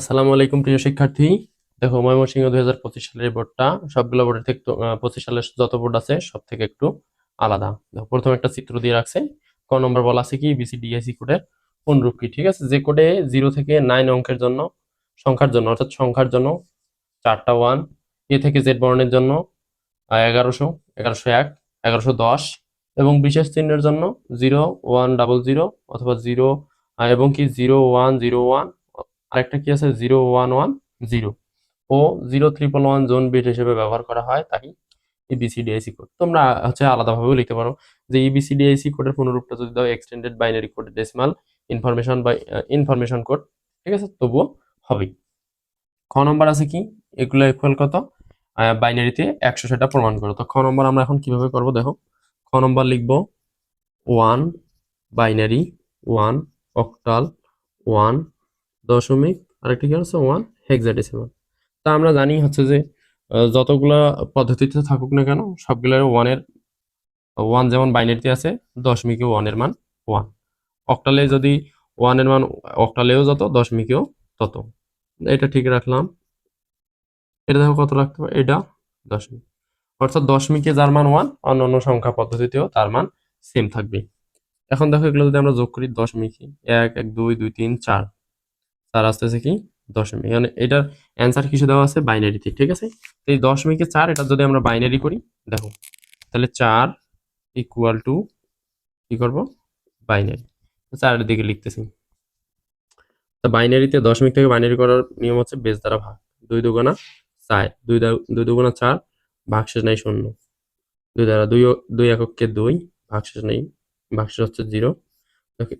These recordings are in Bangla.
আসসালামু আলাইকুম প্রিয় শিক্ষার্থী। দেখো, ময়মনসিংহ দুই হাজার পঁচিশ সালের বোর্ডটা সবগুলো বোর্ডের থেকে পঁচিশ সালের যত বোর্ড আছে সব থেকে একটু আলাদা। দেখো, প্রথমে একটা চিত্র দিয়ে রাখছে। ক নম্বর বলা আছে কি? বিসিডিএসি কোডের অনুরূপ কি? ঠিক আছে? যে কোডে জিরো থেকে নাইন অঙ্কের জন্য, সংখ্যার জন্য, অর্থাৎ সংখ্যার জন্য চারটা ওয়ান, এ থেকে জেড বর্ণের জন্য এগারোশো এগারোশো এক, এগারোশো দশ, এবং বিশেষ চিহ্নের জন্য জিরো ওয়ান ডাবল জিরো অথবা জিরো এবং কি? জিরো ওয়ান জিরো ওয়ান আরেকটা কি আছে? জিরো ওয়ান ওয়ান জিরো ও zero triple one zone bit হিসেবে ব্যবহার করা হয় তাই ইবিসিডিআইসি কোড তোমরা হচ্ছে আলাদাভাবেও লিখতে পারো যে ইবিসিডিআইসি কোডের পুনরূপটা যদি দাও extended binary code decimal information বা ইনফরমেশন কোড ঠিক আছে? তবুও হবেই। খ নম্বর আছে কি? এগুলো ইকুয়াল কত? বাইনারিতে একশো সেটা প্রমাণ করো। তো খ নম্বর আমরা এখন কীভাবে করব? দেখো, খ নম্বর লিখব one binary one octal one দশমিক, আরেকটি কি হচ্ছে ওয়ান হেক্সাডেসিমাল তা আমরা জানি হচ্ছে যে যতগুলা পদ্ধতিতে থাকুক না কেন, সবগুলোর ওয়ানের ওয়ান যেমন বাইনারিতে আছে, দশমিকে ওয়ানের মান ওয়ান অক্টালে যদি ওয়ানের মান অক্টালেও যত, দশমিকেও তত। এটা ঠিক রাখলাম। এটা দেখো কত রাখতে পারে এটা দশমিক। অর্থাৎ দশমিকে যার মান ওয়ান অন্য অন্য সংখ্যা পদ্ধতিতেও তার মান সেম থাকবে। এখন দেখো এগুলো যদি আমরা যোগ করি, দশমিকে এক এক, দুই দুই, তিন, চার। চার আসতেছে কি? দশমিক। মানে এটার অ্যান্সার কিছু দেওয়া আছে? বাইনারিতে ঠিক আছে? এই দশমিকে চার, এটা যদি আমরা বাইনারি করি, দেখো, তাহলে চার ইকুয়াল টু কি করব? বাইনারি চারের দিকে লিখতেছি। তো বাইনারিতে দশমিক থেকে বাইনারি করার নিয়ম হচ্ছে বেস দ্বারা ভাগ। দুই দুগুণা চার। দুই দুই দুগুণা চার, ভাগশেষ নাই শূন্য। দুই দ্বারা দুই দুই এককে দুই, ভাগশেষ নেই। ভাগশেষ হচ্ছে জিরো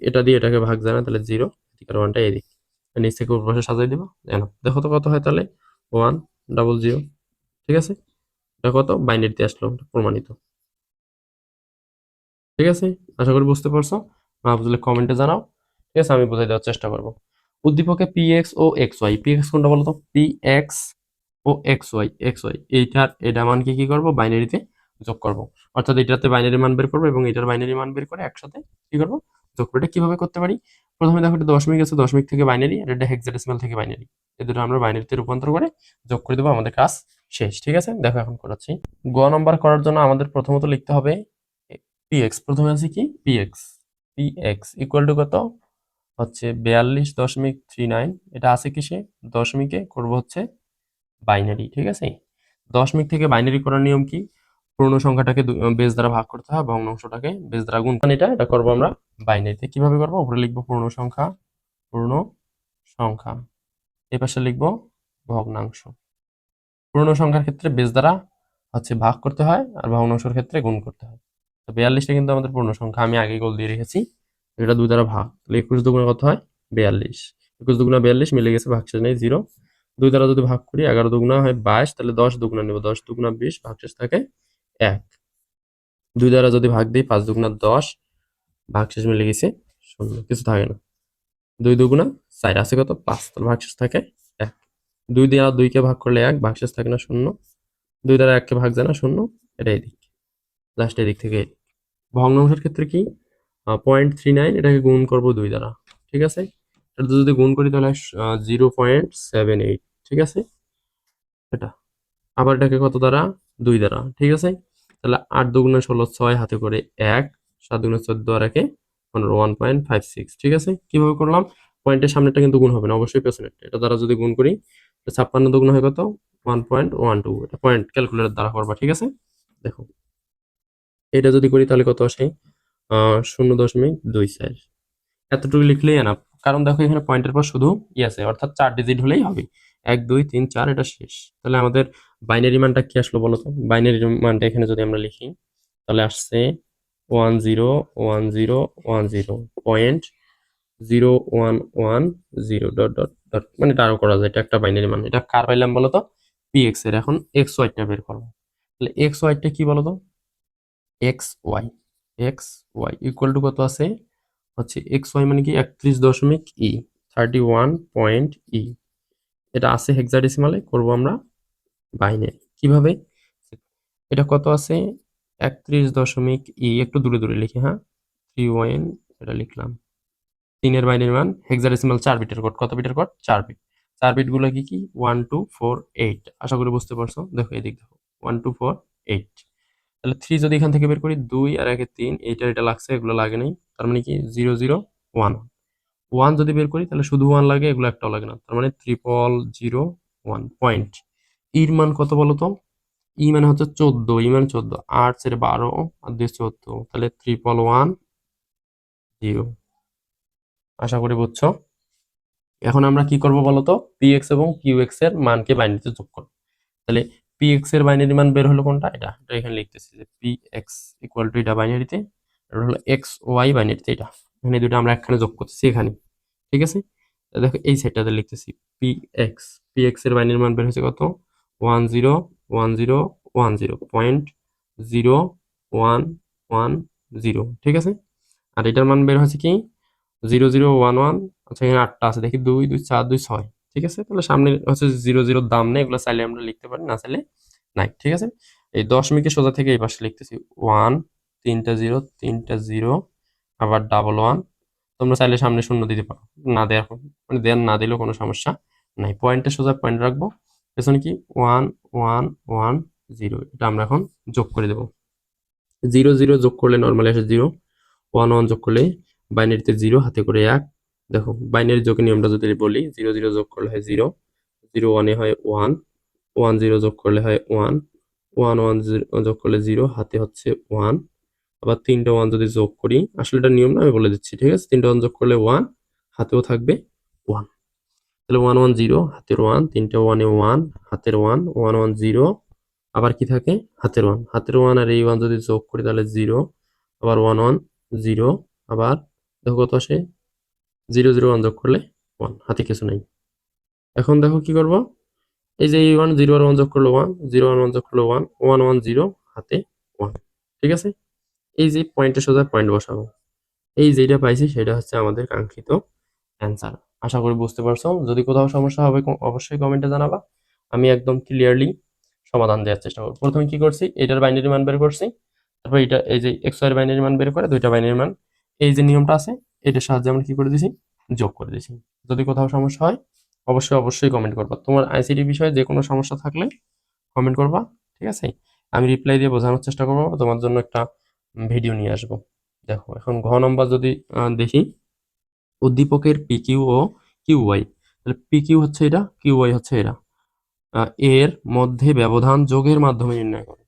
এটা দিয়ে এটাকে ভাগ জানা, তাহলে জিরো ওয়ানটা এদিক। নিচ থেকে উপর সাজাই দিব। জানো দেখো তো কত হয় তাহলে। ওয়ান ডাবল জিরো ঠিক আছে? এটা কত? বাইনারিতে আসলো প্রমাণিত। ঠিক আছে? আশা করি বুঝতে পারছ। না বুঝলে কমেন্টে জানাও। ঠিক আছে? আমি বোঝাই দেওয়ার চেষ্টা করব। উদ্দীপকে পি এক্স ও এক্স ওয়াই পি এক্স কোনটা বলতো? পি এক্স ও এক্স ওয়াই এক্স ওয়াই এইটার এটা মানকে কি করব? বাইনারিতে যোগ করব। অর্থাৎ এটাতে বাইনারি মান বের করব এবং এটার বাইনারি মান বের করে একসাথে কি করব? করব এটা কীভাবে করতে পারি? প্রথমে দেখো এটা দশমিক আছে, দশমিক থেকে বাইনারি আর এটা হেক্সাডেসিমাল থেকে বাইনারি এ দুটো আমরা বাইনারিতে রূপান্তর করে যোগ করে দেবো, আমাদের কাজ শেষ, ঠিক আছে? দেখো এখন করাচ্ছি। গ নম্বর করার জন্য আমাদের প্রথমত লিখতে হবে পি এক্স প্রথমে আছে কি? P X P X equal to কত? হচ্ছে বিয়াল্লিশ দশমিক থ্রি নাইন, এটা আছে কিসে? দশমিকে করব হচ্ছে বাইনারি ঠিক আছে? দশমিক থেকে বাইনারি করার নিয়ম কি? পূর্ণ সংখ্যাটাকে বেস দ্বারা ভাগ করতে হয়, ভগ্নাংশটাকে বেস দ্বারা গুণ এটা এটা করব আমরা বাইনারিতে কীভাবে করব? উপরে লিখব পূর্ণ সংখ্যা পূর্ণ সংখ্যা। এ পাশে লিখব ভগ্নাংশ। পূর্ণ সংখ্যার ক্ষেত্রে বেস দ্বারা হচ্ছে ভাগ করতে হয় আর ভগ্নাংশের ক্ষেত্রে গুণ করতে হয়। তো বিয়াল্লিশটা কিন্তু আমাদের পূর্ণ সংখ্যা। আমি আগে গোল দিয়ে রেখেছি। এটা দুই দ্বারা ভাগ। তাহলে একুশ দুগুণে কত হয়? বিয়াল্লিশ। একুশ দুগুণা বিয়াল্লিশ মিলে গেছে ভাগশেষ নেই জিরো দুই দ্বারা যদি ভাগ করি, এগারো দুগুণা হয় বাইশ, তাহলে দশ দুগুণা নেব। দশ দুগুণা বিশ, ভাগশেষ থাকে এক। দুই দ্বারা যদি ভাগ দিই, পাঁচ দুগুণা দশ, ভাগশেষ মিলে গেছে শূন্য কিছু থাকে না। দুই দুগুণা চার আছে কত? পাঁচ। তাহলে ভাগশেষ থাকে এক। দুই দ্বারা দুইকে ভাগ করলে এক, ভাগশেষ থাকে না শূন্য। দুই দ্বারা এককে ভাগ যায় না শূন্য, এটা এদিক। লাস্ট এদিক থেকে ভগ্নাংশের ক্ষেত্রে কি? পয়েন্ট থ্রি নাইন এটাকে গুণ করব দুই দ্বারা। ঠিক আছে? এটা যদি গুণ করি তাহলে জিরো পয়েন্ট সেভেন এইট ঠিক আছে? এটা। আবার এটাকে কত দ্বারা? দুই দ্বারা। ঠিক আছে? তাহলে আট দুগুণে ষোলো ছয় হাতে করে এক, সাত দুগুণে চোদ্দ আর একে পনেরো ওয়ান পয়েন্ট ফাইভ সিক্স ঠিক আছে? কীভাবে করলাম? পয়েন্টের সামনেটা কিন্তু গুণ হবে না, অবশ্যই পেছনেরটা এটা দ্বারা যদি গুণ করি ছাপ্পান্ন দুগুণ হয় কত? ওয়ান পয়েন্ট ওয়ান টু এটা পয়েন্ট ক্যালকুলেটর দ্বারা করবা, ঠিক আছে? দেখো। এটা যদি করি তাহলে কত আসে? শূন্য দশমিক দুই চার। এতটুকু লিখলেই না কারণ দেখো এখানে পয়েন্টের পর শুধু ই আছে, অর্থাৎ চার ডিজিট হলেই হবে। এক, দুই, তিন, চার, এটা শেষ। তাহলে আমাদের বাইনারি মানটা কি আসলো বলো তো? বাইনারি মানটা এখানে যদি আমরা লিখি, তাহলে আসছে one zero one zero one zero point zero one one zero dot dot dot মানে এটা আরও করা যায়, এটা একটা বাইনারি মান। এটা কার পাইলাম বলো তো? পি এক্সের। এখন এক্স ওয়াইটা বের করব। তাহলে এক্স ওয়াইটা কি বলো তো? X Y X Y equal to কত আছে? হচ্ছে এক্স ওয়াই মানে কি? একত্রিশ দশমিক ই থার্টি ওয়ান পয়েন্ট ই এটা আছে হেক্সাডেসিমালে করব আমরা বাইনারি কীভাবে? এটা কত আছে? একত্রিশ দশমিক ই, একটু দূরে দূরে লিখি হ্যাঁ? থ্রি ওয়ান এটা লিখলাম। তিনের বাইনের মান হেক্সাডেসিমাল চার বিটের কোড কত বিটের কোড চার বিট। চার বিটগুলো কি কি? ওয়ান টু ফোর এইট আশা করি বুঝতে পারছ? দেখো এদিক দেখো। ওয়ান টু ফোর এইট তাহলে থ্রি যদি এখান থেকে বের করি, দুই আর একে তিন এইটা এটা লাগছে, এগুলো লাগে নাই। তার মানে কি? জিরো জিরো ওয়ান ওয়ান যদি বের করি, তাহলে শুধু ওয়ান লাগে, এগুলো একটাও লাগে না। তার মানে ট্রিপল জিরো ওয়ান পয়েন্ট ইর মান কত বলো তো? ই মানে হচ্ছে চোদ্দ, ই মানে চোদ্দ। আট ছেড়ে বারো আর দুই চোদ্দ। তাহলে ট্রিপল ওয়ান জিরো আশা করি বুঝছ? এখন আমরা কি করব বলো তো? পিএক্স এবং কিউএক্স এর মানকে বাইনারিতে যোগ করব। তাহলে পিএক্স এর বাইনারি মান বের হলো কোনটা? এটা এটা এখানে লিখতেছি যে পি এক্স ইকুয়াল টু এটা বাইনারিতে এটা হলো এক্স ওয়াই বাইনারিতে এটা। এখানে দুটো আমরা একখানে যোগ করতেছি এখানে। ঠিক আছে? দেখো এই সাইডটাতে লিখতেছি পি এক্স পি এক্সের বাইনারি মান বের হয়েছে কত? One zero one zero one zero point zero one one zero ঠিক আছে? আর এটার মান বের হয়েছে কি? জিরো জিরো ওয়ান ওয়ান আচ্ছা এখানে আটটা আছে, দেখি দুই দুই, চার, দুই, ছয়, ঠিক আছে? তাহলে সামনে হচ্ছে জিরো জিরোর দাম নেই, এগুলো চাইলে আমরা লিখতে পারি, না চাইলে নাই, ঠিক আছে? এই দশমিকের সোজা থেকে এই পাশে লিখতেছি ওয়ান তিনটা জিরো তিনটা জিরো আবার ডাবল ওয়ান তোমরা চাইলে সামনে শূন্য দিতে পারো, না দেওয়ার মানে দেওয়ার না দিলেও কোনো সমস্যা নাই পয়েন্টের সোজা পয়েন্ট রাখব পেছনে কি? ওয়ান ওয়ান ওয়ান জিরো এটা আমরা এখন যোগ করে দেবো। জিরো জিরো যোগ করলে নর্মালি আসে জিরো ওয়ান ওয়ান যোগ করলে বাইনারিতে জিরো হাতে করে এক। দেখো, বাইনারি যোগের নিয়মটা যদি বলি জিরো জিরো যোগ করলে হয় জিরো জিরো ওয়ানে হয় ওয়ান ওয়ান জিরো যোগ করলে হয় ওয়ান ওয়ান ওয়ান যোগ করলে জিরো হাতে হচ্ছে ওয়ান আবার তিনটা ওয়ান যদি যোগ করি, আসলে এটা নিয়ম না, আমি বলে দিচ্ছি, ঠিক আছে? তিনটা ওয়ান যোগ করলে ওয়ান হাতেও থাকবে ওয়ান তাহলে ওয়ান ওয়ান জিরো হাতের ওয়ান তিনটা ওয়ানে ওয়ান হাতের ওয়ান ওয়ান ওয়ান জিরো আবার কি থাকে? হাতের ওয়ান হাতের ওয়ান আর এই ওয়ান যদি যোগ করি তাহলে জিরো আবার ওয়ান ওয়ান জিরো আবার দেখো কত আসে? জিরো জিরো ওয়ান যোগ করলে ওয়ান হাতে কিছু নেই। এখন দেখো কি করব? এই যে এই ওয়ান জিরো আর ওয়ান যোগ করলে ওয়ান জিরো ওয়ান ওয়ান যোগ করলে ওয়ান ওয়ান ওয়ান জিরো হাতে ওয়ান ঠিক আছে? এই যে পয়েন্টের সোজা পয়েন্ট বসাবো। এই যেটা পাইছি সেটা হচ্ছে আমাদের কাঙ্ক্ষিত অ্যান্সার আশা করি বুঝতে পারছ। যদি কোথাও সমস্যা হবে অবশ্যই কমেন্টে জানাবা। আমি একদম ক্লিয়ারলি সমাধান দেওয়ার চেষ্টা করব। প্রথমে কি করছি? এটার বাইনারি মান বের করছি। তারপর এটা, এই যে এক্স ওয়াই বাইনারি মান বের করে দুইটা বাইনারি মান। এই যে নিয়মটা আছে, এটার সাহায্যে আমরা কি করে দিছি? যোগ করে দিছি। যদি কোথাও সমস্যা হয়, অবশ্যই অবশ্যই কমেন্ট করবা। তোমার আইসিটি বিষয়ে যে কোনো সমস্যা থাকলে কমেন্ট করবা, ঠিক আছে? আমি রিপ্লাই দিয়ে বোঝানোর চেষ্টা করব। তোমার জন্য একটা ভিডিও নিয়ে আসব। দেখো, এখন ঘ নম্বর যদি দেখি। উদ্দীপকের পি কিউ ও কিউ ওয়াই তাহলে পি কিউ হচ্ছে এটা কিউ ওয়াই হচ্ছে এটা। এর মধ্যে ব্যবধান যোগের মাধ্যমে নির্ণয় করো।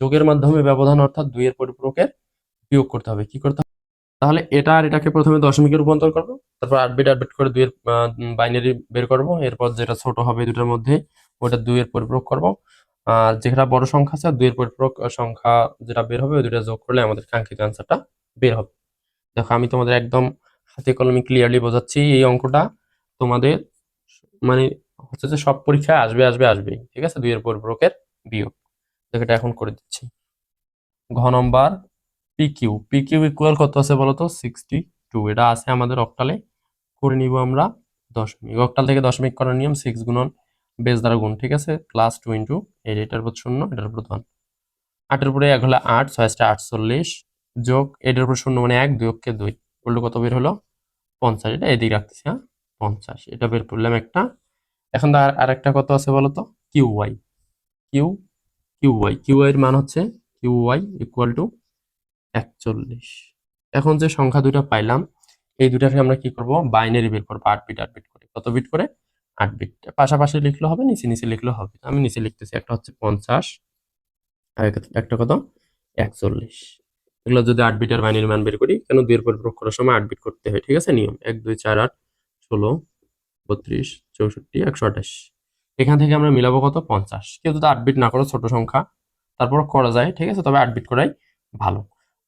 যোগের মাধ্যমে ব্যবধান অর্থাৎ দুইয়ের পরিপূরকের বিয়োগ করতে হবে। কি করতে হবে? তাহলে এটা আর এটাকে প্রথমে দশমিকে রূপান্তর করব, তারপর আট বিট আট বিট করে দুইয়ের বাইনারি বের করব। এরপর যেটা ছোট হবে দুটার মধ্যে, ওটা দুইয়ের পরিপূরক করব। আর যেটা বড় সংখ্যা আছে দুইয়ের পরিপূরক সংখ্যা যেটা বের হবে, ওই দুটা যোগ করলে আমাদের কাঙ্ক্ষিত অ্যান্সারটা বের হবে। দেখো, আমি তোমাদের একদম হাতে কলমে ক্লিয়ারলি বোঝাচ্ছি এই অঙ্কটা তোমাদের মানে হচ্ছে যে সব পরীক্ষায় আসবে আসবে আসবে ঠিক আছে? দুইয়ের পরিপূরকের বিয়োগ। দেখো এটা এখন করে দিচ্ছি। ঘ নম্বর P Q P Q equal কত আছে বলো তো? সিক্সটি টু এটা আছে আমাদের অক্টালে করে নিব আমরা দশমিক। অক্টাল থেকে দশমিক করার নিয়ম সিক্স গুণন বেস দ্বারা গুণ, ঠিক আছে? প্লাস টু ইন্টু এই এটার উপর শূন্য, এটার উপর ধন। আটের উপরে এক হলে আট ছয়টা আটচল্লিশ যোগ, এটার উপর শূন্য মানে এক, দুই, অক্ষে দুই। উল্টো কত বের হলো? পঞ্চাশ। এটা এদিকে রাখতেছি হ্যাঁ? পঞ্চাশ। এটা বের করলাম একটা। এখন তো আর, আরেকটা কত আছে বলো তো? Q Y. Q Q Y. Q এর মান হচ্ছে কিউ ওয়াই ইকুয়াল টু একচল্লিশ। এখন যে সংখ্যা দুটা পাইলাম, এই দুটাকে আমরা কি করব? বাইনারি বের করব, আট বিট আট বিট করে। কত বিট করে? আট বিট পাশাপাশি লিখলে হবে, নিচে নিচে লিখলে হবে। আমি নিচে লিখতেছি, একটা হচ্ছে পঞ্চাশ, আর একটা কত? একচল্লিশ। এগুলো যদি আট বিটের বাইনারি মান বের করি, কেন দুইয়ের পর প্রয়োগ করার সময় আট বিট করতে হয়? ঠিক আছে? নিয়ম। এক, দুই, চার, আট, ষোলো, বত্রিশ, চৌষট্টি, একশো আঠাশ। এখান থেকে আমরা মিলাবো কত? পঞ্চাশ। কেউ যদি আট বিট না করো, ছোট সংখ্যা, তারপর করা যায়, ঠিক আছে? তবে আট বিট করাই ভালো।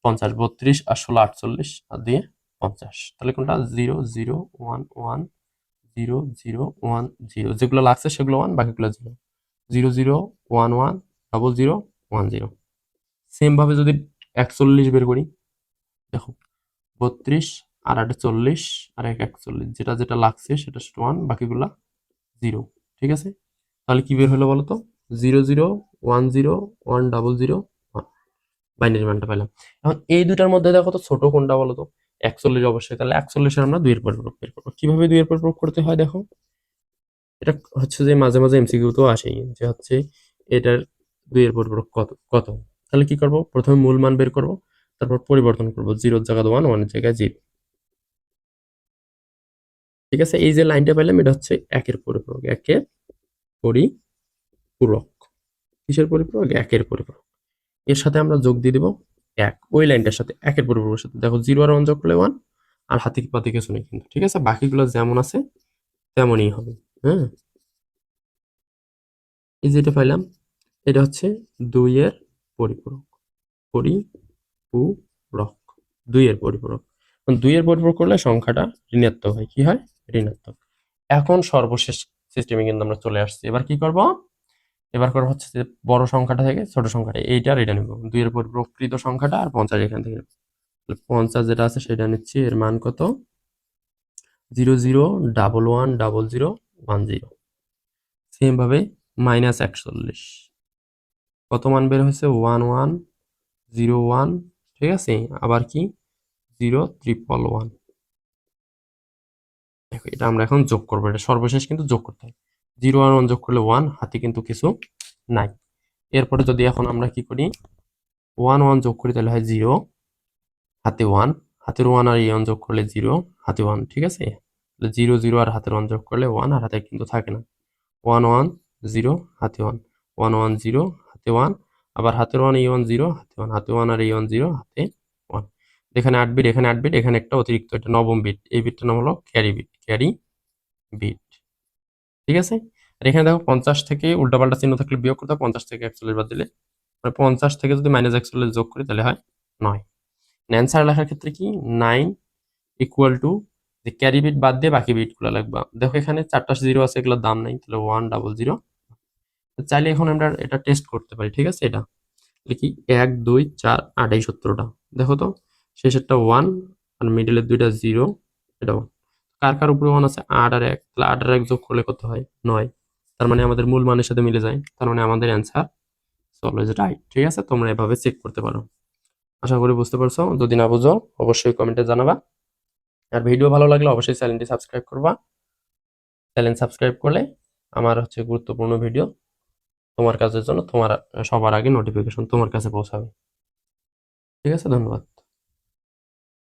পঞ্চাশ, বত্রিশ আর ষোলো, আটচল্লিশ, আর দিয়ে পঞ্চাশ। তাহলে কোনটা? Zero zero, one one, zero zero, one, zero. যেগুলো লাগছে সেগুলো ওয়ান, বাকিগুলো zero. Zero zero, one one, double zero, one, zero. Same ভাবে যদি একচল্লিশ বের করি। দেখো, বত্রিশ, আর আটে চল্লিশ, আর এক একচল্লিশ। যেটা যেটা লাগছে সেটা ওয়ান বাকিগুলা জিরো ঠিক আছে? তাহলে কি বের হলো বলো তো zero zero one zero one double zero one binary মানটা পেলাম এখন এই দুটার মধ্যে দেখো তো ছোটো কোনটা বলো তো একচল্লিশ অবশ্যই। তাহলে একচল্লিশের আমরা দুইয়ের পর প্রয়োগ বের করব। কীভাবে দুইয়ের পর প্রয়োগ করতে হয় দেখো? এটা হচ্ছে যে মাঝে মাঝে এমসিকিউতেও আসেই। যে হচ্ছে এটার দুইয়ের পর প্রয়োগ কত কত? তাহলে কি করব? প্রথমে মূল মান বের করব, তারপর পরিবর্তন করব জিরোর জায়গায় ওয়ান ওয়ানের জায়গায় জিরো ঠিক আছে? এই যে লাইনটা পাইলাম, এটা হচ্ছে একের পরিপূরক একের পরিপূরক। কিসের পরিপূরক? একের পরিপূরক। এর সাথে আমরা যোগ দিয়ে দিব এক। ওই লাইনটার সাথে, একের পরিপূরকের সাথে। দেখো জিরো আর ওয়ান যোগ করলে ওয়ান আর হাতে পাতে কিছু নেই কিন্তু। ঠিক আছে? বাকিগুলো যেমন আছে, তেমনই হবে। হ্যাঁ? এই যেটা পাইলাম, এটা হচ্ছে দুইয়ের পরিপূরক। পরিপূরক। দুইয়ের পরিপূরক। দুইয়ের পরিপূরক করলে সংখ্যাটা ঋণাত্মক হয়। কি হয়? ঋণাত্মক। এখন সর্বশেষ সিস্টেমে কিন্তু আমরা চলে আসছি। এবার কি করব? এবার করব হচ্ছে যে বড় সংখ্যাটা থেকে ছোট সংখ্যাটা। এইটা এটা নিব। দুইয়ের পরিপ্রকৃত সংখ্যাটা আর পঞ্চাশ এখান থেকে পঞ্চাশ যেটা আছে সেটা নিচ্ছি। এর মান কত? Zero zero double one double zero one zero. Same ভাবে মাইনাস একচল্লিশ। কত মান বের হয়েছে? ওয়ান ওয়ান জিরো ওয়ান, ঠিক আছে? আবার কি? Zero triple one. দেখো, এটা আমরা এখন যোগ করব। এটা সর্বশেষ কিন্তু যোগ করতে হয় জিরো ওয়ান ওয়ান যোগ করলে ওয়ান, হাতে কিন্তু কিছু নাই। এরপরে যদি এখন আমরা কি করি? ওয়ান ওয়ান যোগ করি তাহলে হয় জিরো, হাতে ওয়ান। হাতের ওয়ান আর ওয়ান যোগ করলে জিরো, হাতে ওয়ান, ঠিক আছে? জিরো জিরো আর হাতের ওয়ান যোগ করলে ওয়ান, আর হাতে কিন্তু থাকে না। ওয়ান ওয়ান জিরো, হাতে ওয়ান। ওয়ান ওয়ান জিরো হাতে ওয়ান, আবার হাতের ওয়ান এই ওয়ান জিরো, হাতে ওয়ান হাতে ওয়ান আর এই ওয়ান জিরো, হাতে ওয়ান। এখানে আট বিট এখানে আট বিট এখানে একটা অতিরিক্ত, এটা নবম বিট এই বিটটার নাম হলো ক্যারি বিট ক্যারি বিট ঠিক আছে? আর এখানে দেখো পঞ্চাশ থেকে উল্টাপাল্টা চিহ্ন থাকলে বিয়োগ করতে পঞ্চাশ থেকে একচল্লিশ বাদ দিলে। মানে পঞ্চাশ থেকে যদি মাইনাস একচল্লিশ যোগ করি, তাহলে হয় নয়। অ্যান্সার লেখার ক্ষেত্রে কি? নাইন ইকুয়াল টু যে ক্যারি বিট বাদ দিয়ে বাকি বিটগুলো লাগবে। দেখো এখানে চারটা জিরো আছে, এগুলোর দাম নাই, তাহলে ওয়ান ডাবল জিরো চাইলে এখন আমরা এটা টেস্ট করতে পারি, ঠিক আছে? এটা লিখি এক, দুই, চার, আট, এই সত্তরটা দেখো তো, শেষেরটা ওয়ান আর মিডলের দুইটা জিরো এটা কার কার উপরে ওয়ান আছে? আট আর এক। তাহলে আট আর এক যোগ করলে কত হয়? নয়। তার মানে আমাদের মূল মানের সাথে মিলে যায়। তার মানে আমাদের অ্যান্সার অলওয়েজ রাইট ঠিক আছে? তোমরা এভাবে চেক করতে পারো। আশা করি বুঝতে পারছ। যদি না বুঝো, অবশ্যই কমেন্টে জানাবা। আর ভিডিও ভালো লাগলে অবশ্যই চ্যানেলটি সাবস্ক্রাইব করবা। চ্যানেল সাবস্ক্রাইব করলে আমার হচ্ছে গুরুত্বপূর্ণ ভিডিও তোমার কাজের জন্য তোমার সবার আগে নোটিফিকেশন তোমার কাছে পৌঁছাবে। ঠিক আছে ধন্যবাদ।